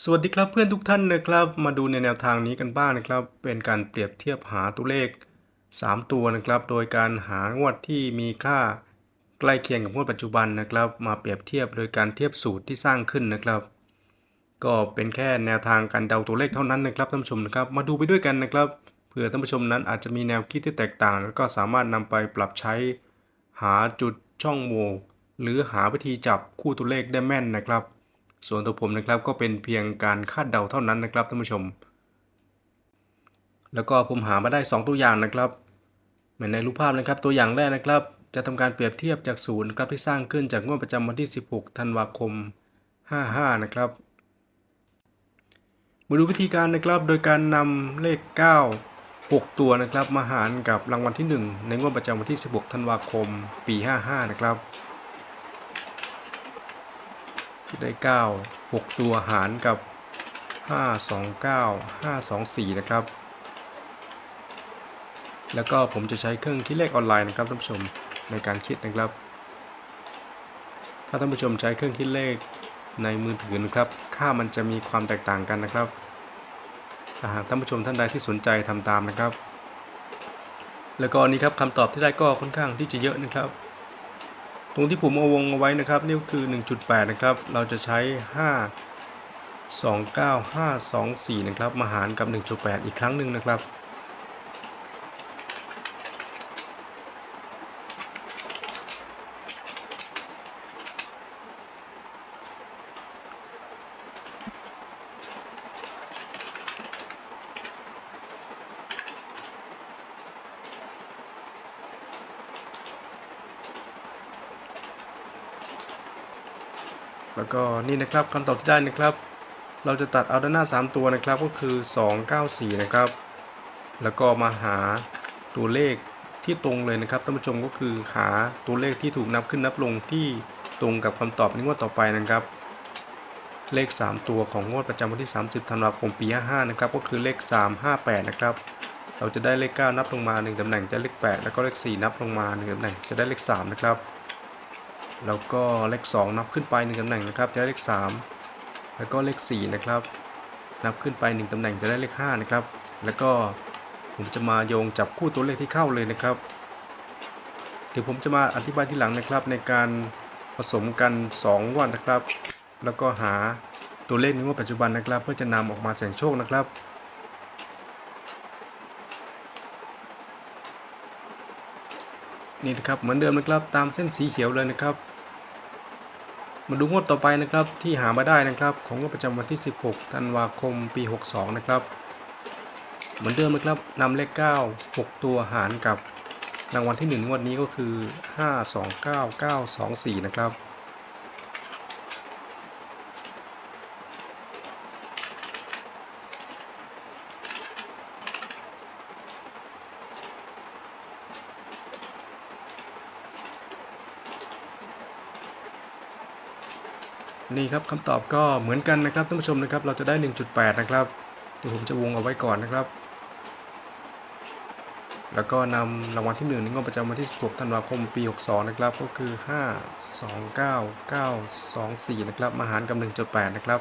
สวัสดีครับเพื่อนทุกท่านนะครับ มาดูในแนวทางนี้กันบ้างนะครับ เป็นการเปรียบเทียบหาตัวเลข 3 ตัวนะครับ โดยการหางวดที่มีค่าใกล้เคียงกับงวดปัจจุบันนะครับ มาเปรียบเทียบโดยการเทียบสูตรที่สร้างขึ้นนะครับ ก็เป็นแค่แนวทางการเดาตัวเลขเท่านั้นนะครับท่านผู้ชมนะครับ มาดูไปด้วยกันนะครับเผื่อท่านผู้ชมนั้นอาจจะมีแนวคิดที่แตกต่าง แล้วก็สามารถนำไปปรับใช้ หาจุดช่องโหว่หรือหาวิธีจับคู่ตัวเลขได้แม่นนะครับ ส่วนตัวผมนะครับก็เป็นเพียงการคาดเดาเท่านั้นนะครับท่านผู้ชม แล้วก็ผมหามาได้ 2 ตัวอย่างนะครับ เหมือนในรูปภาพนะครับตัวอย่างแรกนะครับ จะทำการเปรียบเทียบจากศูนย์ครับที่สร้างขึ้นจากงวดประจำวันที่ 16 ธันวาคม 55 นะครับ มาดูวิธีการนะครับโดยการนำเลข 9 6 ตัวนะครับมาหารกับรางวัลที่ 1 ในงวดประจำวันที่ 16 ธันวาคม ปี 55 นะครับ ได้ 9 6 ตัวหารกับ 5 2 9 5 2 4 นะครับ แล้วก็ผมจะใช้เครื่องคิดเลขออนไลน์นะครับท่านผู้ชมในการคิดนะครับ ถ้าท่านผู้ชมใช้เครื่องคิดเลขในมือถือนะครับ ค่ามันจะมีความแตกต่างกันนะครับถ้าหากท่านผู้ชมท่านใดที่สนใจทำตามนะครับ แล้วก็นี่ครับคำตอบที่ได้ก็ค่อนข้างที่จะเยอะนะครับ ตรงที่ผมเอาวงเอาไว้นะครับนี่คือ 1.8 นะครับ เราจะใช้ 5 2 9 5 2 4 นะครับ มาหารกับ 1.8 อีกครั้งหนึ่งนะครับ แล้วก็นี่นะครับคำตอบที่ได้นะครับ เราจะตัดเอาด้านหน้า 3 ตัวนะครับก็คือ 294 นะครับ แล้วก็มาหาตัวเลขที่ตรงเลยนะครับท่านผู้ชมก็คือหาตัวเลขที่ถูกนับขึ้นนับลงที่ตรงกับคำตอบในงวดต่อไปนะครับ เลข 3 ตัวของงวดประจำวันที่ 30ธันวาคมปี 55 นะครับ ก็คือเลข 358 นะครับ เราจะได้เลข 9 นับลงมา 1ตำแหน่งจะเลข 8 แล้วก็เลข 4 นับลงมา 1ตำแหน่งจะได้เลข 3 นะครับ แล้วก็เลข 2 นับขึ้นไป 1ตำแหน่งนะครับ จะได้เลข 3 แล้วก็เลข 4 นะครับ นับขึ้นไป 1ตำแหน่งจะได้เลข 5 นะครับ แล้วก็ผมจะมาโยงจับคู่ตัวเลขที่เข้าเลยนะครับเดี๋ยวผมจะมาอธิบายทีหลังนะครับในการผสมกัน 2 วันนะครับ แล้วก็หาตัวเลขในงวดปัจจุบันนะครับ เพื่อจะนำออกมาเสี่ยงโชคนะครับนี่นะครับเหมือนเดิมนะครับตามเส้นสีเขียวเลยนะครับ มาดูงวดต่อไปนะครับที่หามาได้นะครับของงวดประจำวันที่ 16 ธันวาคม ปี 62 นะครับ เหมือนเดิมนะครับนำเลข 9 6 ตัวหารกับรางวัลที่ 1 งวดนี้ก็คือ 5 2 9 9 2 4 นะครับ นี่ครับคำตอบก็เหมือนกันนะครับท่านผู้ชมนะครับ เราจะได้ 1.8 นะครับเดี๋ยวผมจะวงเอาไว้ก่อนนะครับ แล้วก็นำรางวัลที่1ในงบประจำวันที่ 16 ธันวาคม ปี 62 นะครับ ก็คือ 5 2 9 9 2 4 นะครับ มาหารกับ 1.8 นะครับ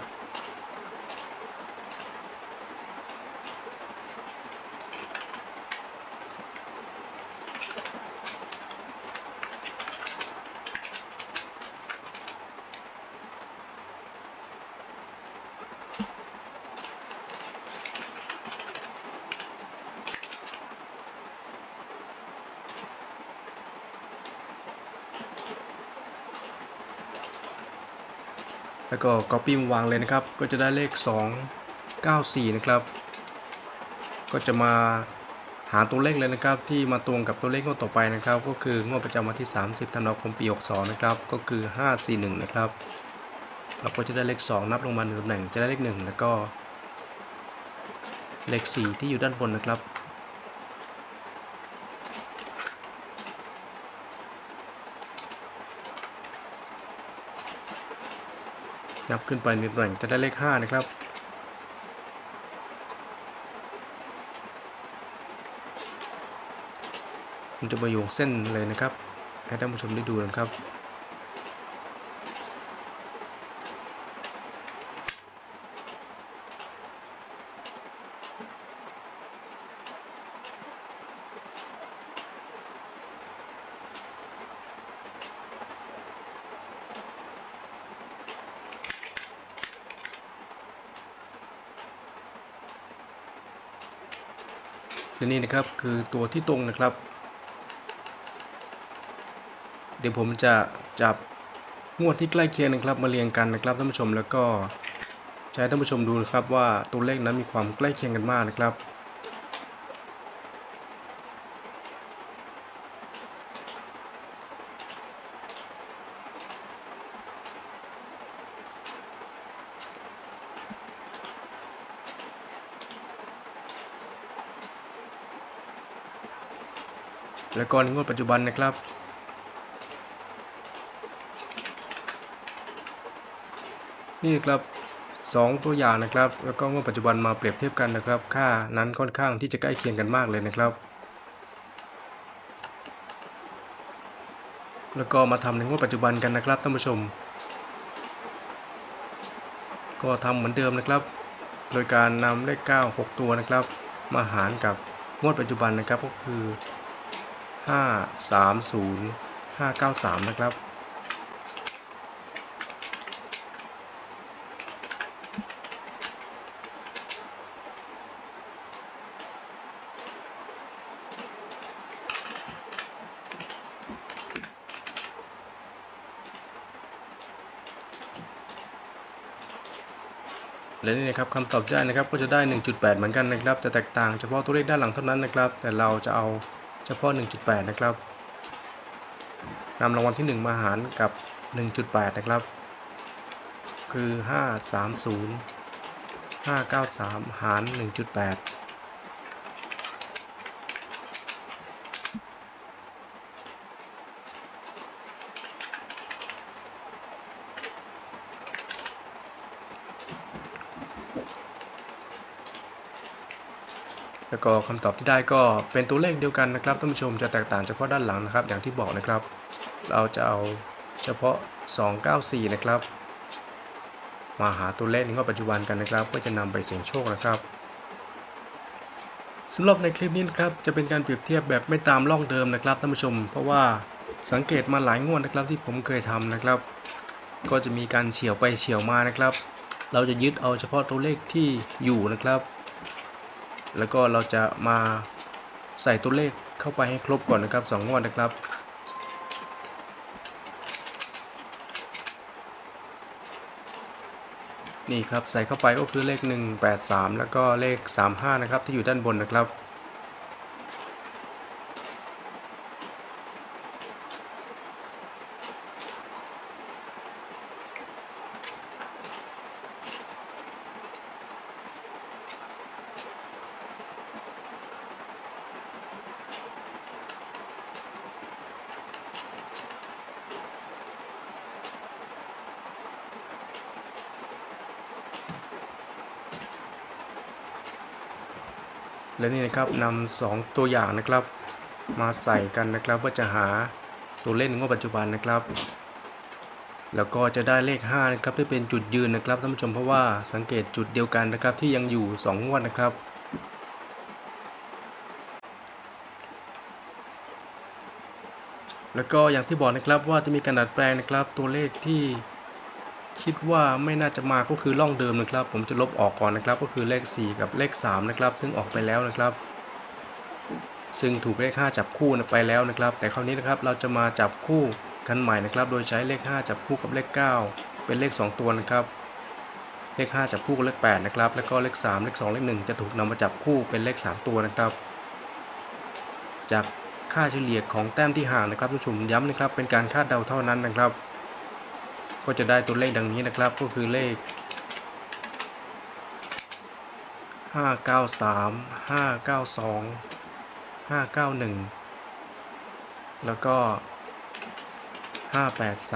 แล้วก็ copy มาวางเลยนะครับ ก็จะได้เลข 2 9 4 นะครับ ก็จะมาหาตัวเลขเลยนะครับ ที่มาตรงกับตัวเลขงวดต่อไปนะครับ ก็คืองวดประจำวันที่ 30 ธันวาคมปี 62 นะครับ ก็คือ 541 นะครับ เราก็จะได้เลข 2 นับลงมาหนึ่งตำแหน่งจะได้เลข 1 แล้วก็ เลข 4 ที่อยู่ด้านบนนะครับ นับขึ้นไปหนึ่งตำแหน่งจะได้เลข 5 นะครับ มันจะมาโยงเส้นเลยนะครับ ให้ท่านผู้ชมได้ดูนะครับ และนี่นะครับคือตัวที่ตรงนะครับ เดี๋ยวผมจะจับงวดที่ใกล้เคียงนะครับ มาเรียงกันนะครับท่านผู้ชมแล้วก็ใช้ท่านผู้ชมดูนะครับว่าตัวเลขนั้นมีความใกล้เคียงกันมากนะครับ แล้วก็ในงวดปัจจุบันนะครับ นี่ครับสองตัวอย่างนะครับ แล้วก็งวดปัจจุบันมาเปรียบเทียบกันนะครับ ค่านั้นค่อนข้างที่จะใกล้เคียงกันมากเลยนะครับ แล้วก็มาทำในงวดปัจจุบันกันนะครับท่านผู้ชม ก็ทำเหมือนเดิมนะครับ โดยการนำเลข 9 6 ตัวนะครับ มาหารกับงวดปัจจุบันนะครับก็คือ 5 3 0 5 9 3 นะครับ และนี่นะครับคำตอบได้นะครับก็จะได้ 1.8 เหมือนกันนะครับ จะแตกต่างเฉพาะตัวเลขด้านหลังเท่านั้นนะครับ แต่เราจะเอา พาะ 1.8 นะครับนำรางวัลที่ 1 มาหารกับ 1.8 นะครับ คือ 530 593 หาร 1.8 แล้วก็คำตอบที่ได้ก็เป็นตัวเลขเดียวกันนะครับท่านผู้ชมจะแตกต่างเฉพาะด้านหลังนะครับ อย่างที่บอกนะครับ เราจะเอาเฉพาะ 294 นะครับ มาหาตัวเลขในงวดปัจจุบันกันนะครับเพื่อจะนำไปเสี่ยงโชคนะครับสำหรับในคลิปนี้นะครับจะเป็นการเปรียบเทียบแบบไม่ตามล่องเดิมนะครับท่านผู้ชม เพราะว่าสังเกตมาหลายงวดนะครับที่ผมเคยทำนะครับ ก็จะมีการเฉียวไปเฉียวมานะครับ เราจะยึดเอาเฉพาะตัวเลขที่อยู่นะครับ แล้วก็เราจะมาใส่ตัวเลขเข้าไปให้ครบก่อนนะครับ2งวดนะครับนี่ครับใส่เข้าไปก็คือเลข 183 แล้วก็เลข 35 นะครับที่อยู่ด้านบนนะครับ และนี่นะครับนำสองตัวอย่างนะครับ มาใส่กันนะครับเพื่อจะหาตัวเลขในงวดปัจจุบันนะครับ แล้วก็จะได้เลข5นะครับที่เป็นจุดยืนนะครับท่านผู้ชมเพราะว่าสังเกตจุดเดียวกันนะครับที่ยังอยู่ 2 งวดนะครับแล้วก็อย่างที่บอกนะครับว่าจะมีการดัดแปลงนะครับตัวเลขที่ คิดว่าไม่น่าจะมาก็คือล่องเดิมนะครับ ผมจะลบออกก่อนนะครับ ก็คือเลข 4 กับเลข3นะครับซึ่งออกไปแล้วนะครับ ซึ่งถูกเลข 5 จับคู่ไปแล้วนะครับ แต่คราวนี้นะครับเราจะมาจับคู่กันใหม่นะครับ โดยใช้เลข 5 จับคู่กับเลข 9 เป็นเลข 2 ตัวนะครับ เลข 5 จับคู่กับเลข 8 นะครับ แล้วก็เลข 3 เลข 2 เลข 1 จะถูกนำมาจับคู่เป็นเลข 3 ตัวนะครับ จากค่าเฉลี่ยของแต้มที่ห่างนะครับผู้ชมย้ำนะครับ เป็นการคาดเดาเท่านั้นนะครับ ก็จะได้ตัวเลขดังนี้นะครับ ก็คือเลข 593 592 591 แล้วก็ 583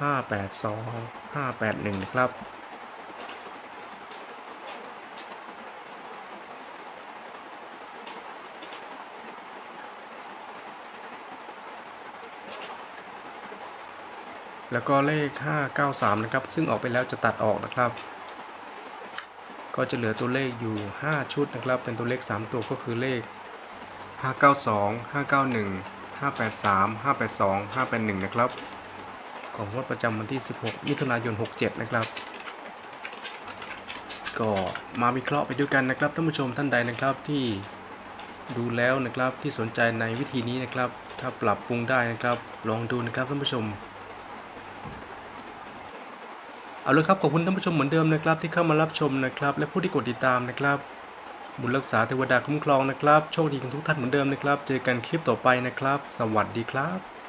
582 581 ครับ แล้วก็เลข 593 นะครับ ซึ่งออกไปแล้วจะตัดออกนะครับ ก็จะเหลือตัวเลขอยู่ 5 ชุดนะครับ เป็นตัวเลข 3 ตัวก็คือเลข 592 591 583 582 581 นะครับ ของงวดประจำวันที่ 16 มิถุนายน 67 นะครับ ก็มาวิเคราะห์ไปด้วยกันนะครับท่านผู้ชมท่านใดนะครับที่ดูแล้วนะครับที่สนใจในวิธีนี้นะครับ ถ้าปรับปรุงได้นะครับ ลองดูนะครับท่านผู้ชม เอาละครับขอบคุณท่านผู้ชมเหมือนเดิมนะครับที่เข้ามารับชมนะครับ และผู้ที่กดติดตามนะครับ บุญรักษาเทวดาคุ้มครองนะครับ โชคดีกันทุกท่านเหมือนเดิมนะครับ เจอกันคลิปต่อไปนะครับ สวัสดีครับ